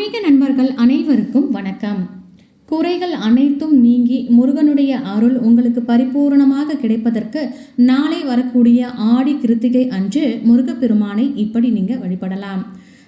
ஆன்மீக நண்பர்கள் அனைவருக்கும் வணக்கம். குறைகள் அனைத்தும் நீங்கி முருகனுடைய அருள் உங்களுக்கு பரிபூரணமாக கிடைப்பதற்கு நாளை வரக்கூடிய ஆடி கிருத்திகை அன்று முருகப்பெருமானை இப்படி நீங்கள் வழிபடலாம்.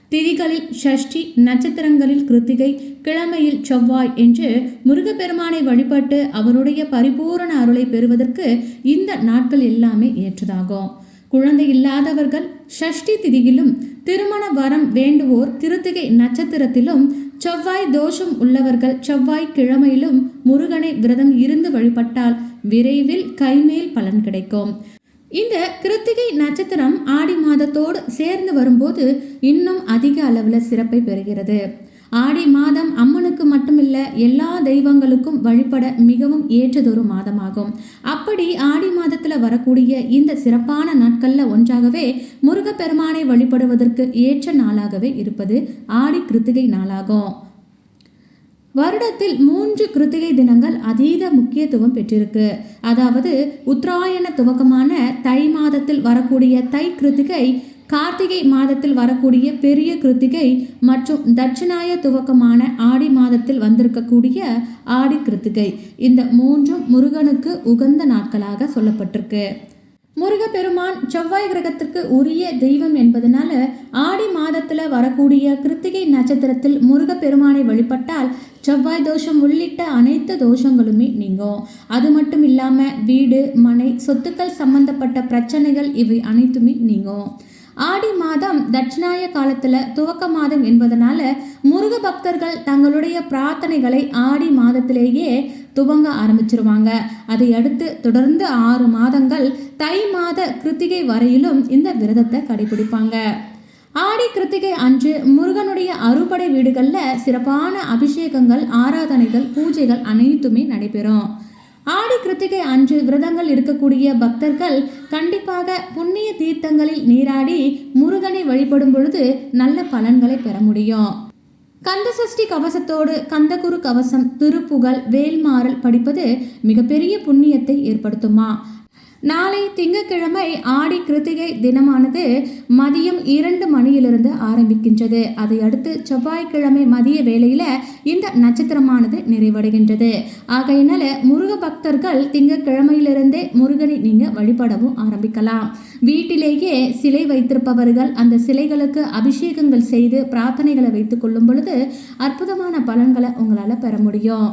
திதிகளில் ஷஷ்டி நட்சத்திரங்களில் கிருத்திகை கிழமையில் செவ்வாய் என்று முருகப்பெருமானை வழிபட்டு அவருடைய பரிபூரண அருளை பெறுவதற்கு இந்த நாட்கள் எல்லாமே ஏற்றதாகும். குழந்தை இல்லாதவர்கள் ஷஷ்டி திதியிலும் திருமண வரம் வேண்டுவோர் கிருத்திகை நட்சத்திரத்திலும் செவ்வாய் தோஷம் உள்ளவர்கள் செவ்வாய் கிழமையிலும் முருகனை விரதம் இருந்து வழிபட்டால் விரைவில் கைமேல் பலன் கிடைக்கும். இந்த கிருத்திகை நட்சத்திரம் ஆடி மாதத்தோடு சேர்ந்து வரும்போது இன்னும் அதிக அளவில் சிறப்பை பெறுகிறது. ஆடி மாதம் அம்மனுக்கு மட்டுமில்ல எல்லா தெய்வங்களுக்கும் வழிபட மிகவும் ஏற்றதொரு மாதமாகும். அப்படி ஆடி மாதத்தில் வரக்கூடிய இந்த சிறப்பான நாட்களில் ஒன்றாகவே முருகப்பெருமானை வழிபடுவதற்கு ஏற்ற நாளாகவே இருப்பது ஆடி கிருத்திகை நாளாகும். வருடத்தில் மூன்று கிருத்திகை தினங்கள் அதீத முக்கியத்துவம் பெற்றிருக்கு. அதாவது உத்தராயண துவக்கமான தை மாதத்தில் வரக்கூடிய தை கிருத்திகை கார்த்திகை மாதத்தில் வரக்கூடிய பெரிய கிருத்திகை மற்றும் தட்சிணாய துவக்கமான ஆடி மாதத்தில் வந்திருக்கக்கூடிய ஆடி கிருத்திகை. இந்த மூன்றும் முருகனுக்கு உகந்த நாட்களாக சொல்லப்பட்டிருக்கு. முருகப்பெருமான் செவ்வாய் கிரகத்திற்கு உரிய தெய்வம் என்பதனால ஆடி மாதத்தில் வரக்கூடிய கிருத்திகை நட்சத்திரத்தில் முருகப்பெருமானை வழிபட்டால் செவ்வாய் தோஷம் உள்ளிட்ட அனைத்து தோஷங்களுமே நீங்கும். அது மட்டும் இல்லாமல் வீடு மனை சொத்துக்கள் சம்பந்தப்பட்ட பிரச்சனைகள் இவை அனைத்துமே நீங்கும். ஆடி மாதம் தட்சிணாய காலத்துல துவக்க மாதம் என்பதனால முருக பக்தர்கள் தங்களுடைய பிரார்த்தனைகளை ஆடி மாதத்திலேயே துவங்க ஆரம்பிச்சிருவாங்க. அதை அடுத்து தொடர்ந்து ஆறு மாதங்கள் தை மாத கிருத்திகை வரையிலும் இந்த விரதத்தை கடைபிடிப்பாங்க. ஆடி கிருத்திகை அன்று முருகனுடைய அறுபடை வீடுகளில் சிறப்பான அபிஷேகங்கள் ஆராதனைகள் பூஜைகள் அனைத்துமே நடைபெறும். ஆடி கிருத்திகை அன்று விரதங்கள் இருக்கக்கூடிய பக்தர்கள் கண்டிப்பாக புண்ணிய தீர்த்தங்களில் நீராடி முருகனை வழிபடும் பொழுது நல்ல பலன்களை பெற முடியும். கந்தசஷ்டி கவசத்தோடு கந்தகுரு கவசம் திருப்புகழ் வேல்மாறல் படிப்பது மிகப்பெரிய புண்ணியத்தை ஏற்படுத்துமா? நாளை திங்கட்கிழமை ஆடி கிருத்திகை தினமானது மதியம் இரண்டு மணியிலிருந்து ஆரம்பிக்கின்றது. அதை அடுத்து செவ்வாய்க்கிழமை மதிய வேளையில இந்த நட்சத்திரமானது நிறைவடைகின்றது. ஆகையினால முருக பக்தர்கள் திங்கக்கிழமையிலிருந்தே முருகனை நீங்க வழிபடவும் ஆரம்பிக்கலாம். வீட்டிலேயே சிலை வைத்திருப்பவர்கள் அந்த சிலைகளுக்கு அபிஷேகங்கள் செய்து பிரார்த்தனைகளை வைத்துக் கொள்ளும் பொழுது அற்புதமான பலன்களை உங்களால பெற முடியும்.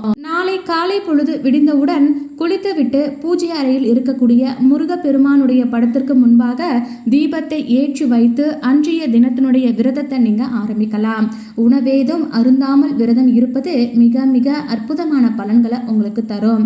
காலை பொழுது விடிந்தவுடன் குளித்துவிட்டு பூஜை அறையில் இருக்கக்கூடிய முருகப்பெருமானுடைய படத்திற்கு முன்பாக தீபத்தை ஏற்றி வைத்து அன்றைய தினத்தினுடைய விரதத்தை நீங்க ஆரம்பிக்கலாம். உணவேதும் அருந்தாமல் விரதம் இருப்பது மிக மிக அற்புதமான பலன்களை உங்களுக்கு தரும்.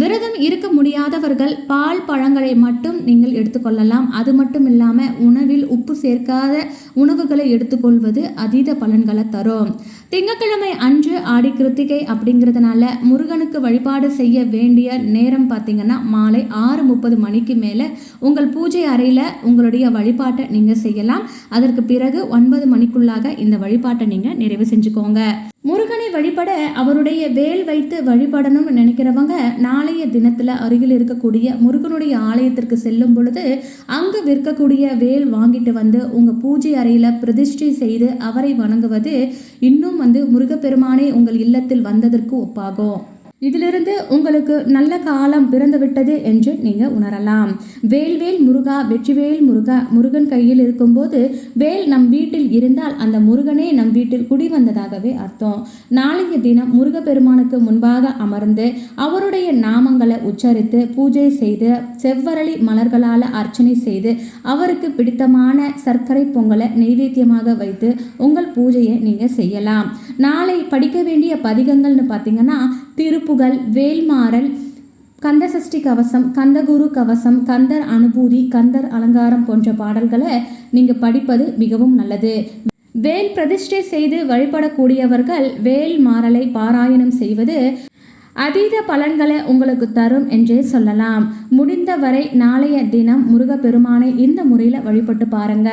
விரதம் இருக்க முடியாதவர்கள் பால் பழங்களை மட்டும் நீங்கள் எடுத்துக்கொள்ளலாம். அது மட்டும் இல்லாமல் உணவில் உப்பு சேர்க்காத உணவுகளை எடுத்துக்கொள்வது அதீத பலன்களை தரும். திங்கட்கிழமை அன்று ஆடி கிருத்திகை அப்படிங்கிறதுனால முருகனுக்கு வழிபாடு செய்ய வேண்டிய நேரம் பார்த்தீங்கன்னா மாலை ஆறு முப்பது மணிக்கு மேலே உங்கள் பூஜை அறையில் உங்களுடைய வழிபாட்டை நீங்கள் செய்யலாம். அதற்கு பிறகு ஒன்பது மணிக்குள்ளாக இந்த வழிபாட்டை நீங்கள் நிறைவு செஞ்சுக்கோங்க. முருகனை வழிபட அவருடைய வேல் வைத்து வழிபடணும்னு நினைக்கிறவங்க நாளைய தினத்தில் அருகில் இருக்கக்கூடிய முருகனுடைய ஆலயத்திற்கு செல்லும் பொழுது அங்கு விற்கக்கூடிய வேல் வாங்கிட்டு வந்து உங்கள் பூஜை அறையில் பிரதிஷ்டை செய்து அவரை வணங்குவது இன்னும் வந்து முருகப்பெருமானே உங்கள் இல்லத்தில் வந்ததற்கு ஒப்பாகும். இதிலிருந்து உங்களுக்கு நல்ல காலம் பிறந்து விட்டது என்று நீங்கள் உணரலாம். வேல்வேல் முருகா வெற்றிவேல் முருகா முருகன் கையில் இருக்கும்போது வேல் நம் வீட்டில் இருந்தால் அந்த முருகனே நம் வீட்டில் குடி வந்ததாகவே அர்த்தம். நாளைய தினம் முருகப்பெருமானுக்கு முன்பாக அமர்ந்து அவருடைய நாமங்களை உச்சரித்து பூஜை செய்து செவ்வரளி மலர்களால் அர்ச்சனை செய்து அவருக்கு பிடித்தமான சர்க்கரை பொங்கலை நெய்வேத்தியமாக வைத்து உங்கள் பூஜையை நீங்கள் செய்யலாம். நாளை படிக்க வேண்டிய பதிகங்கள்னு பார்த்தீங்கன்னா திருப்புகழ் வேல்மாறல் கந்தசஷ்டி கவசம் கந்தகுரு கவசம் கந்தர் அனுபூதி கந்தர் அலங்காரம் போன்ற பாடல்களை நீங்கள் படிப்பது மிகவும் நல்லது. வேல் பிரதிஷ்டை செய்து வழிபடக்கூடியவர்கள் வேல் மாறலை பாராயணம் செய்வது அதீத பலன்களை உங்களுக்கு தரும் என்றே சொல்லலாம். முடிந்தவரை நாளைய தினம் முருகப்பெருமானை இந்த முறையில் வழிபட்டு பாருங்க.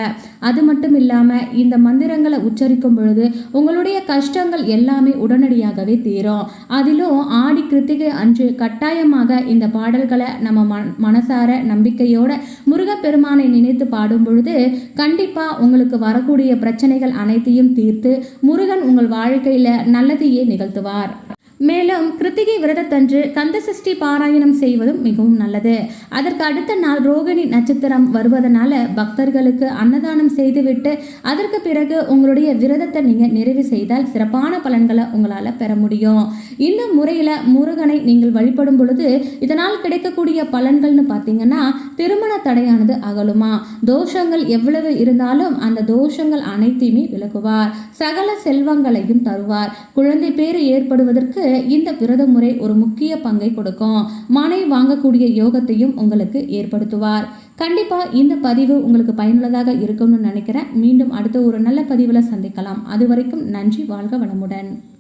அது மட்டும் இல்லாமல் இந்த மந்திரங்களை உச்சரிக்கும் பொழுது உங்களுடைய கஷ்டங்கள் எல்லாமே உடனடியாகவே தீரும். அதிலும் ஆடி கிருத்திகை அன்று கட்டாயமாக இந்த பாடல்களை நம்ம மன மனசார நம்பிக்கையோட முருகப்பெருமானை நினைத்து பாடும் பொழுது கண்டிப்பாக உங்களுக்கு வரக்கூடிய பிரச்சனைகள் அனைத்தையும் தீர்த்து முருகன் உங்கள் வாழ்க்கையில் நல்லதையே நிகழ்த்துவார். மேலும் கிருத்திகை விரதத்தன்று கந்தசஷ்டி பாராயணம் செய்வதும் மிகவும் நல்லது. அதற்கு அடுத்த நாள் ரோகிணி நட்சத்திரம் வருவதனால பக்தர்களுக்கு அன்னதானம் செய்துவிட்டு அதற்கு பிறகு உங்களுடைய விரதத்தை நீங்கள் நிறைவு செய்தால் சிறப்பான பலன்களை உங்களால் பெற முடியும். இந்த முறையில் முருகனை நீங்கள் வழிபடும் பொழுது இதனால் கிடைக்கக்கூடிய பலன்கள்னு பார்த்தீங்கன்னா திருமண தடையானது அகலுமா? தோஷங்கள் எவ்வளவு இருந்தாலும் அந்த தோஷங்கள் அனைத்தையுமே விலகுவார் சகல செல்வங்களையும் தருவார். குழந்தை பேறு ஏற்படுவதற்கு இந்த விரத முறை ஒரு முக்கிய பங்கை கொடுக்கும். மனை வாங்கக்கூடிய யோகத்தையும் உங்களுக்கு ஏற்படுத்துவார். கண்டிப்பாக இந்த பதிவு உங்களுக்கு பயனுள்ளதாக இருக்கும்னு நினைக்கிறேன். மீண்டும் அடுத்த ஒரு நல்ல பதிவில் சந்திக்கலாம். அது வரைக்கும் நன்றி வாழ்க வளமுடன்.